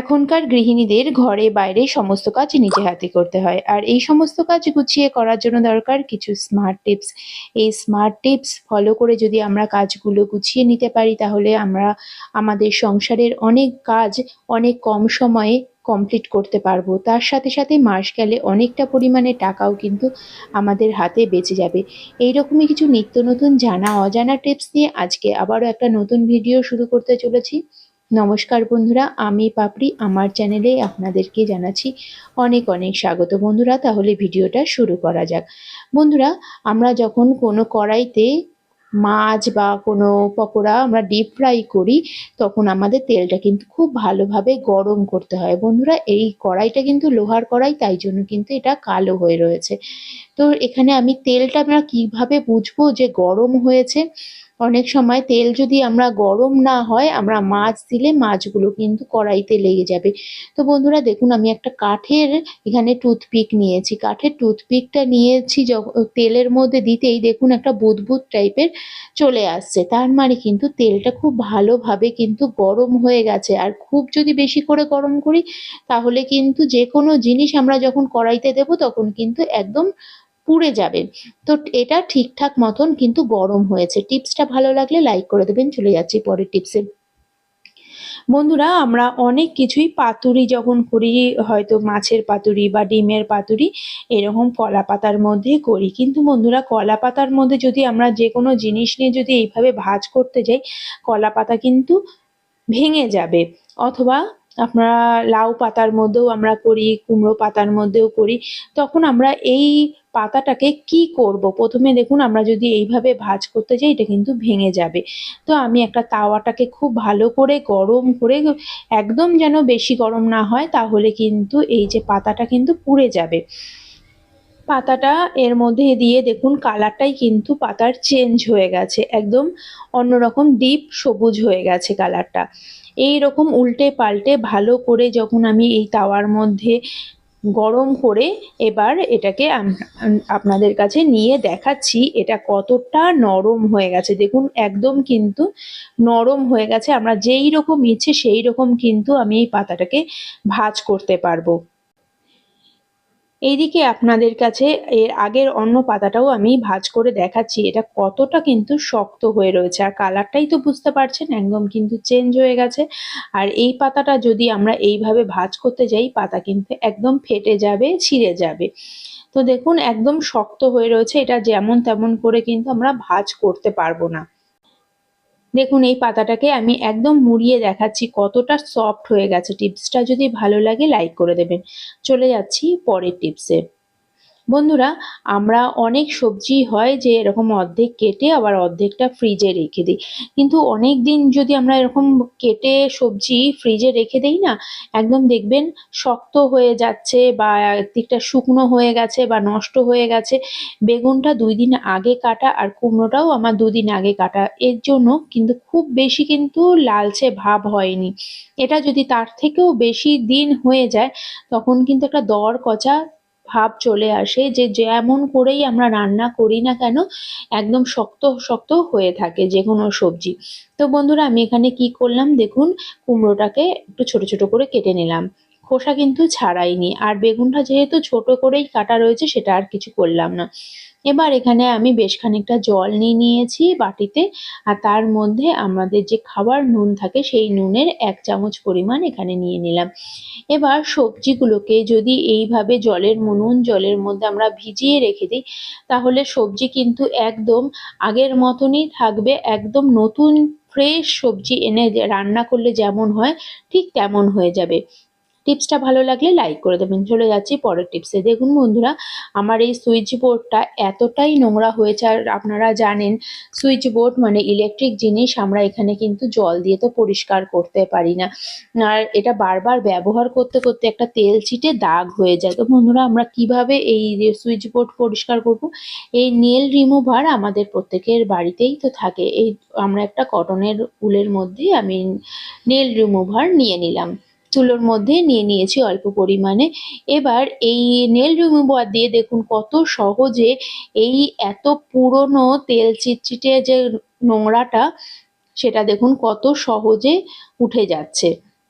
এখনকার গৃহিণীদের ঘরে, বাইরে সমস্ত কাজ নিজে হাতে করতে হয়। আর এই সমস্ত কাজ গুছিয়ে করার জন্য দরকার কিছু স্মার্ট টিপস এই স্মার্ট টিপস ফলো করে যদি আমরা কাজগুলো গুছিয়ে নিতে পারি, তাহলে আমরা আমাদের সংসারের অনেক কাজ অনেক কম সময়ে কমপ্লিট করতে পারব। তার সাথে সাথে মাস গেলে অনেকটা পরিমাণে টাকাও কিন্তু আমাদের হাতে বেঁচে যাবে। এই রকমই কিছু নিত্য নতুন জানা, অজানা টিপস নিয়ে আজকে আবারও একটা নতুন ভিডিও শুরু করতে চলেছি। নমস্কার বন্ধুরা, আমি পাপড়ি, আমার চ্যানেলে আপনাদেরকে জানাচ্ছি অনেক অনেক স্বাগত। বন্ধুরা, তাহলে ভিডিওটা শুরু করা যাক। বন্ধুরা, আমরা যখন কোনো কড়াইতে মাছ বা কোনো পকোড়া আমরা ডিপ ফ্রাই করি, তখন আমাদের তেলটা কিন্তু খুব ভালোভাবে গরম করতে হয়। বন্ধুরা, এই কড়াইটা কিন্তু লোহার কড়াই, তাই জন্য কিন্তু এটা কালো হয়ে রয়েছে। তো এখানে আমি তেলটা আমরা কীভাবে বুঝব যে গরম হয়েছে? অনেক সময় তেল যদি আমরা গরম না হয়, আমরা মাছ দিলে মাছগুলো কিন্তু কড়াইতে লেগে যাবে। তো বন্ধুরা, দেখুন, আমি একটা কাঠের এখানে টুথপিক নিয়েছি। কাঠের টুথপিকটা নিয়েছি তেলের মধ্যে দিতেই দেখুন একটা বুদবুদ টাইপের চলে আসছে। তার মানে কিন্তু তেলটা খুব ভালোভাবে কিন্তু গরম হয়ে গেছে। আর খুব যদি বেশি করে গরম করি, তাহলে কিন্তু যে কোনো জিনিস আমরা যখন কড়াইতে দেব, তখন কিন্তু একদম পুড়ে যাবে। তো এটা ঠিকঠাক মতন কিন্তু গরম হয়েছে। টিপসটা ভালো লাগলে লাইক করে দেবেন। চলে যাচ্ছি পরের টিপসে বন্ধুরা, আমরা অনেক কিছুই পাতুরি যখন করি, হয়তো মাছের পাতুরি বা ডিমের পাতুরি, এরকম কলা পাতার মধ্যে করি। কিন্তু বন্ধুরা কলা পাতার মধ্যে যদি আমরা যে কোনো জিনিস নিয়ে যদি এইভাবে ভাজ করতে যাই কলা পাতা কিন্তু ভেঙে যাবে। অথবা আমরা লাউ পাতার মধ্যেও আমরা করি, কুমড়ো পাতার মধ্যেও করি। তখন আমরা এই পাতাটাকে কি করব? প্রথমে দেখুন, আমরা যদি এইভাবে ভাজ করতে যাই, এটা কিন্তু ভেঙে যাবে। তো আমি একটা তাওয়াটাকে খুব ভালো করে গরম করে, একদম যেন বেশি গরম না হয়, তাহলে কিন্তু এই যে পাতাটা কিন্তু পুড়ে যাবে। পাতাটা এর মধ্যে দিয়ে দেখুন, কালারটাই কিন্তু পাতার চেঞ্জ হয়ে গেছে। একদম অন্যরকম ডিপ সবুজ হয়ে গেছে কালারটা। এই রকম উল্টে পাল্টে ভালো করে যখন আমি এই তাওয়ার মধ্যে গরম করে এবার এটাকে আপনাদের কাছে নিয়ে দেখাচ্ছি, এটা কতটা নরম হয়ে গেছে। দেখুন, একদম কিন্তু নরম হয়ে গেছে। আমরা যেই রকম ইচ্ছে, সেই রকম কিন্তু আমি এই পাতাটাকে ভাজ করতে পারব। এইদিকে আপনাদের কাছে এর আগের অন্য পাতাটাও আমি ভাজ করে দেখাচ্ছি। এটা কতটা কিন্তু শক্ত হয়ে রয়েছে। আর কালারটাই তো বুঝতে পারছেন, একদম কিন্তু চেঞ্জ হয়ে গেছে। আর এই পাতাটা যদি আমরা এইভাবে ভাজ করতে যাই, পাতা কিন্তু একদম ফেটে যাবে, ছিঁড়ে যাবে। তো দেখুন, একদম শক্ত হয়ে রয়েছে। এটা যেমন তেমন করে কিন্তু আমরা ভাজ করতে পারব না। দেখুন, এই পাতাটাকে আমি একদম মুড়িয়ে দেখাচ্ছি কতটা সফট হয়ে গেছে। টিপসটা যদি ভালো লাগে লাইক করে দেবেন। চলে যাচ্ছি পরের টিপসে বন্ধুরা, আমরা অনেক সবজি হয় যে এরকম অর্ধেক কেটে আবার অর্ধেকটা ফ্রিজে রেখে দিই। কিন্তু অনেক দিন যদি আমরা এরকম কেটে সবজি ফ্রিজে রেখে দিই না, একদম দেখবেন শক্ত হয়ে যাচ্ছে বা একদিকটা শুকনো হয়ে গেছে বা নষ্ট হয়ে গেছে। বেগুনটা দুই দিন আগে কাটা আর কুমড়োটাও আমার দুদিন আগে কাটা। এর জন্য কিন্তু খুব বেশি কিন্তু লালচে ভাব হয়নি। এটা যদি তার থেকেও বেশি দিন হয়ে যায়, তখন কিন্তু একটা দর কচা ভাব চলে আসে যে যেমন করেই আমরা রান্না করি না কেন, একদম শক্ত শক্ত হয়ে থাকে যে কোনো সবজি। তো বন্ধুরা, আমি এখানে কি করলাম? দেখুন, কুমড়োটাকে একটু ছোট ছোট করে কেটে নিলাম। খোসা কিন্তু ছাড়াইনি। আর বেগুনটা যেহেতু ছোট করেই কাটা রয়েছে, সেটা আর কিছু করলাম না। এবার এখানে আমি বেশ খানিকটা জল নিয়ে নিয়েছি বাটিতে, আর তার মধ্যে আমাদের যে খাবার নুন থাকে সেই নুনের এক চামচ পরিমাণ এখানে নিয়ে নিলাম। এবার সবজিগুলোকে যদি এইভাবে জলের নুন জলের মধ্যে আমরা ভিজিয়ে রেখে দিই, তাহলে সবজি কিন্তু একদম আগের মতনই থাকবে, একদম নতুন, ফ্রেশ সবজি এনে রান্না করলে যেমন হয়, ঠিক তেমন হয়ে যাবে। টিপসটা ভালো লাগলে লাইক করে দেবেন। চলে যাচ্ছি পরের টিপসে দেখুন বন্ধুরা, আমার এই সুইচ বোর্ডটা এতটাই নোংরা হয়েছে আর আপনারা জানেন সুইচ বোর্ড মানে ইলেকট্রিক জিনিস আমরা এখানে কিন্তু জল দিয়ে তো পরিষ্কার করতে পারি না। আর এটা বারবার ব্যবহার করতে করতে একটা তেল ছিটে দাগ হয়ে যায়। তো বন্ধুরা, আমরা কীভাবে এই সুইচ বোর্ড পরিষ্কার করব? এই নেল রিমুভার আমাদের প্রত্যেকের বাড়িতেই তো থাকে। এই আমরা একটা কটনের উলের মধ্যে আমি নেল রিমুভার নিয়ে নিলাম। তুলোর মধ্যে নিয়ে নিয়েছি অল্প পরিমাণে। এবার এই নেল রিমুভার দিয়ে দেখুন কত সহজে এই এত পুরনো তেল চিটচিটে যে নোংরাটা, সেটা দেখুন কত সহজে উঠে যাচ্ছে।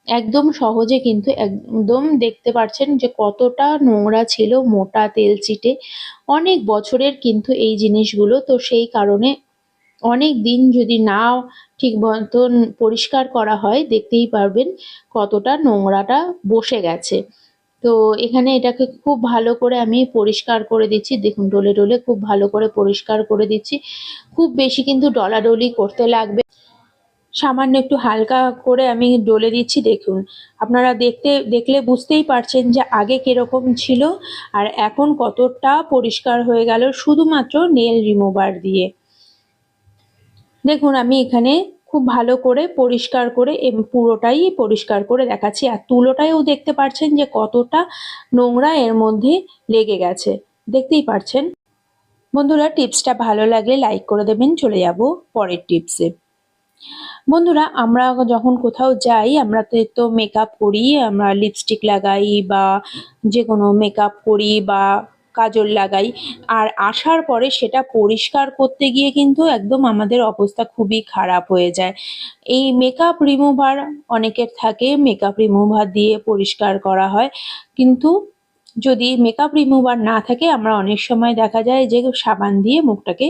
একদম সহজে কিন্তু একদম দেখতে পাচ্ছেন যে কতটা নোংরা ছিল মোটা তেল চিটে। অনেক বছরের কিন্তু এই জিনিসগুলো, তো সেই কারণে অনেক দিন যদি না ঠিক মতন পরিষ্কার করা হয়, দেখতেই পারবেন কতটা নোংরাটা বসে গেছে। তো এখানে এটাকে খুব ভালো করে আমি পরিষ্কার করে দিচ্ছি। দেখুন, ডলে ডলে খুব ভালো করে পরিষ্কার করে দিচ্ছি। খুব বেশি কিন্তু ডলাডলি করতে লাগবে। সামান্য একটু হালকা করে আমি ডলে দিচ্ছি, দেখুন। আপনারা দেখতে, দেখলে বুঝতেই পারছেন যে আগে কীরকম ছিল আর এখন কতটা পরিষ্কার হয়ে গেল, শুধুমাত্র নেল রিমুভার দিয়ে। দেখুন, আমি এখানে খুব ভালো করে পরিষ্কার করে পুরোটাই পরিষ্কার করে দেখাচ্ছি। আর তুলোটাও দেখতে পাচ্ছেন যে কতটা নোংরা এর মধ্যে লেগে গেছে। দেখতেই পারছেন? বন্ধুরা, টিপসটা ভালো লাগলে লাইক করে দেবেন। চলে যাব পরের টিপসে। বন্ধুরা, আমরা যখন কোথাও যাই, আমরা তো মেকআপ করি, আমরা লিপস্টিক লাগাই বা যে কোনো মেকআপ করি বা কাজল লাগাই। আর আসার পরে সেটা পরিষ্কার করতে গিয়ে কিন্তু একদম আমাদের অবস্থা খুবই খারাপ হয়ে যায়। এই মেকআপ রিমুভার অনেকের থাকে মেকআপ রিমুভার দিয়ে পরিষ্কার করা হয়। কিন্তু যদি মেকআপ রিমুভার না থাকে, আমরা অনেক সময় দেখা যায় যে সাবান দিয়ে মুখটাকে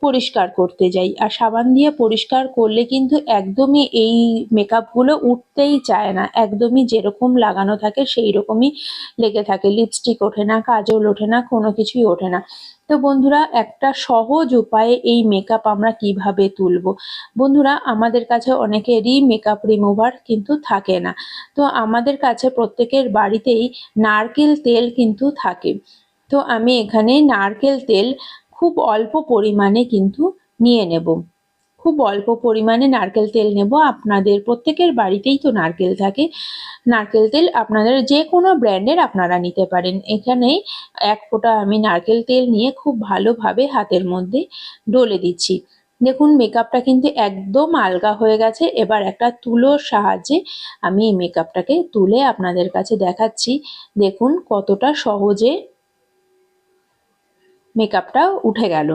পরিষ্কার করতে যাই। আর সাবান দিয়ে পরিষ্কার করলে কিন্তু একদমই এই মেকআপগুলো উঠতেই চায় না। একদমই যেরকম লাগানো থাকে সেই রকমই লেগে থাকে। লিপস্টিক ওঠে না, কাজল ওঠে না, কোনো কিছুই ওঠে না। তো বন্ধুরা, একটা সহজ উপায়ে এই মেকআপ আমরা কীভাবে তুলব? বন্ধুরা, আমাদের কাছে অনেকেরই মেকআপ রিমুভার কিন্তু থাকে না। তো আমাদের কাছে প্রত্যেকের বাড়িতেই নারকেল তেল কিন্তু থাকে। তো আমি এখানে নারকেল তেল খুব অল্প পরিমাণে কিন্তু নিয়ে নেব। খুব অল্প পরিমাণে নারকেল তেল নেব। আপনাদের প্রত্যেকের বাড়িতেই তো নারকেল থাকে। নারকেল তেল আপনাদের যে কোনো ব্র্যান্ডের আপনারা নিতে পারেন। এখানে এক ফোঁটা আমি নারকেল তেল নিয়ে খুব ভালোভাবে হাতের মধ্যে ডলে দিচ্ছি। দেখুন মেকআপটা কিন্তু একদম আলগা হয়ে গেছে। এবার একটা তুলোর সাহায্যে আমি এই মেকআপটাকে তুলে আপনাদের কাছে দেখাচ্ছি। দেখুন কতটা সহজে মেকআপটা উঠে গেল।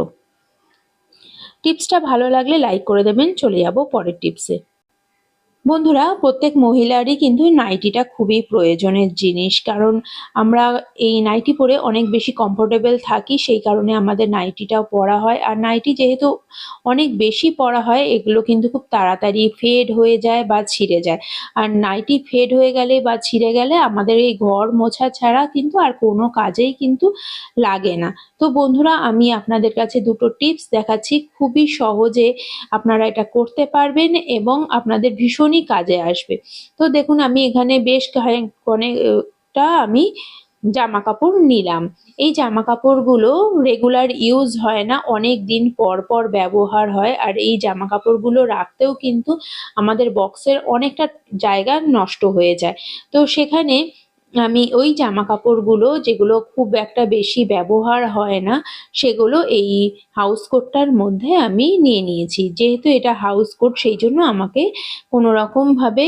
টিপসটা ভালো লাগলে লাইক করে দেবেন। চলে যাব পরের টিপসে বন্ধুরা, প্রত্যেক মহিলারই কিন্তু নাইটিটা খুবই প্রয়োজনের জিনিস। কারণ আমরা এই নাইটি পরে অনেক বেশি কমফোর্টেবল থাকি, সেই কারণে আমাদের নাইটিটাও পরা হয়। আর নাইটি যেহেতু অনেক বেশি পরা হয়, এগুলো কিন্তু খুব তাড়াতাড়ি ফেড হয়ে যায় বা ছিঁড়ে যায়। আর নাইটি ফেড হয়ে গেলে বা ছিঁড়ে গেলে আমাদের এই ঘর মোছা ছাড়া কিন্তু আর কোনো কাজেই কিন্তু লাগে না। তো বন্ধুরা, আমি আপনাদের কাছে দুটো টিপস দেখাচ্ছি। খুবই সহজে আপনারা এটা করতে পারবেন এবং আপনাদের ভীষণই কাজে আসবে। তো দেখুন, আমি এখানে বেশ অনেকটা আমি জামা কাপড় নিলাম। এই জামা কাপড়গুলো রেগুলার ইউজ হয় না, অনেক দিন পর পর ব্যবহার হয়। আর এই জামা কাপড়গুলো রাখতেও কিন্তু আমাদের বক্সের অনেকটা জায়গা নষ্ট হয়ে যায়। তো সেখানে আমি ওই জামা কাপড়গুলো যেগুলো খুব একটা বেশি ব্যবহার হয় না, সেগুলো এই হাউস কোটটার মধ্যে আমি নিয়ে নিয়েছি। যেহেতু এটা হাউস কোট সেই জন্য আমাকে কোনো রকমভাবে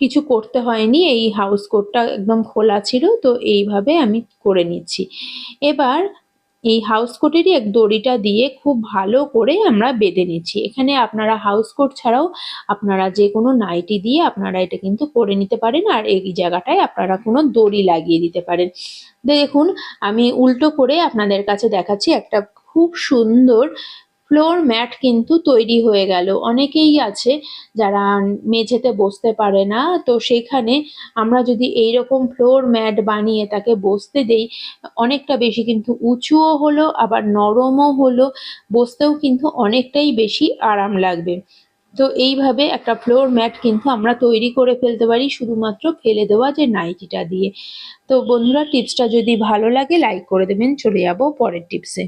কিছু করতে হয়নি। এই হাউস কোটটা একদম খোলা ছিল, তো এইভাবে আমি করে নিচ্ছি। এবার এই হাউস কোটেরই এক দড়িটা দিয়ে খুব ভালো করে আমরা বেঁধে নিচ্ছি। এখানে আপনারা হাউস কোট ছাড়াও আপনারা যে কোনো নাইটি দিয়ে আপনারা এটা কিন্তু করে নিতে পারেন আর এই জায়গাটায় আপনারা কোনো দড়ি লাগিয়ে দিতে পারেন। দেখুন, আমি উল্টো করে আপনাদের কাছে দেখাচ্ছি একটা খুব সুন্দর ফ্লোর ম্যাট কিন্তু তৈরি হয়ে গেল। অনেকেই আছে যারা মেঝেতে বসতে পারে না, তো সেখানে আমরা যদি এই রকম ফ্লোর ম্যাট বানিয়ে তাকে বসতে দেই, অনেকটা বেশি কিন্তু উঁচুও হলো, আবার নরমও হলো, বসতেও কিন্তু অনেকটাই বেশি আরাম লাগবে। তো এইভাবে একটা ফ্লোর ম্যাট কিন্তু আমরা তৈরি করে ফেলতে পারি, শুধুমাত্র ফেলে দেওয়া যে নাইটিটা দিয়ে। তো বন্ধুরা টিপসটা যদি ভালো লাগে লাইক করে দেবেন। চলে যাব পরের টিপসে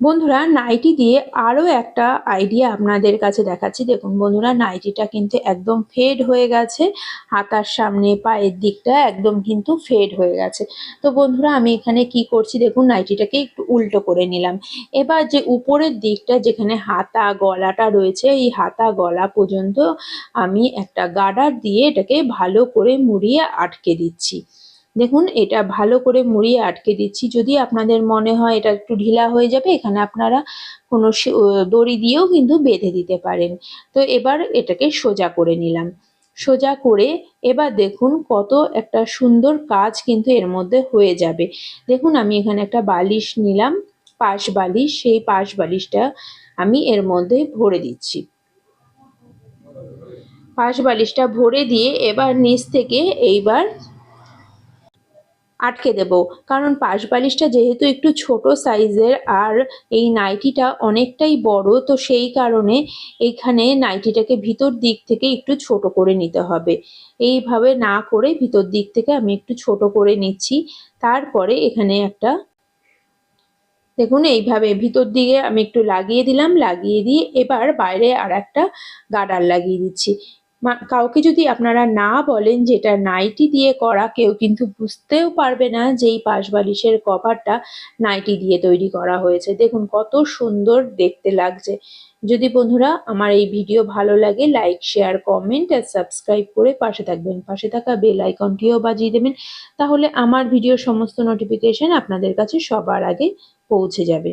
বন্ধুরা, নাইটি দিয়ে আরও একটা আইডিয়া আপনাদের কাছে দেখাচ্ছি। দেখুন বন্ধুরা, নাইটিটা কিন্তু একদম ফেড হয়ে গেছে। হাতার সামনে, পায়ের দিকটা একদম কিন্তু ফেড হয়ে গেছে। তো বন্ধুরা, আমি এখানে কি করছি? দেখুন, নাইটিটাকে একটু উল্টো করে নিলাম। এবার যে উপরের দিকটা, যেখানে হাতা গলাটা রয়েছে, এই হাতা গলা পর্যন্ত আমি একটা গার্ডার দিয়ে এটাকে ভালো করে মুড়িয়ে আটকে দিচ্ছি। দেখুন, এটা ভালো করে মুড়িয়ে আটকে দিচ্ছি। যদি আপনাদের মনে হয় এটা একটু ঢিলা হয়ে যাবে, এখানে আপনারা কোনো দড়ি দিয়েও কিন্তু বেঁধে দিতে পারেন। তো এবার এটাকে সোজা করে নিলাম। সোজা করে এবার দেখুন কত একটা সুন্দর কাজ কিন্তু এর মধ্যে হয়ে যাবে। দেখুন, আমি এখানে একটা বালিশ নিলাম, পাশ বালিশ। সেই পাশ বালিশটা আমি এর মধ্যে ভরে দিচ্ছি। পাশ বালিশটা ভরে দিয়ে এবার নিচ থেকে এইবার আটকে দেব। কারণ পাশ বালিশটা যেহেতু একটু ছোট সাইজের আর এই নাইটিটা অনেকটাই বড়, তো সেই কারণে এইখানে নাইটিটাকে ভিতর দিক থেকে একটু ছোট করে নিতে হবে। এইভাবে না করে ভিতর দিক থেকে আমি একটু ছোট করে নিচ্ছি। তারপরে এখানে একটা দেখুন, এইভাবে ভিতর দিকে আমি একটু লাগিয়ে দিলাম, লাগিয়ে দিয়ে এবার বাইরে আর একটা গার্ডার লাগিয়ে দিচ্ছি। কাউকে যদি আপনারা না বলেন যেটা নাইটি দিয়ে করা, কেউ কিন্তু বুঝতেও পারবে না যে এই পাশ বালিশের কভারটা নাইটি দিয়ে তৈরি করা হয়েছে। দেখুন, কত সুন্দর দেখতে লাগছে। যদি বন্ধুরা আমার এই ভিডিও ভালো লাগে, লাইক, শেয়ার, কমেন্ট আর সাবস্ক্রাইব করে পাশে থাকবেন। পাশে থাকা বেল আইকনটিও বাজিয়ে দেবেন, তাহলে আমার ভিডিওর সমস্ত নোটিফিকেশন আপনাদের কাছে সবার আগে পৌঁছে যাবে।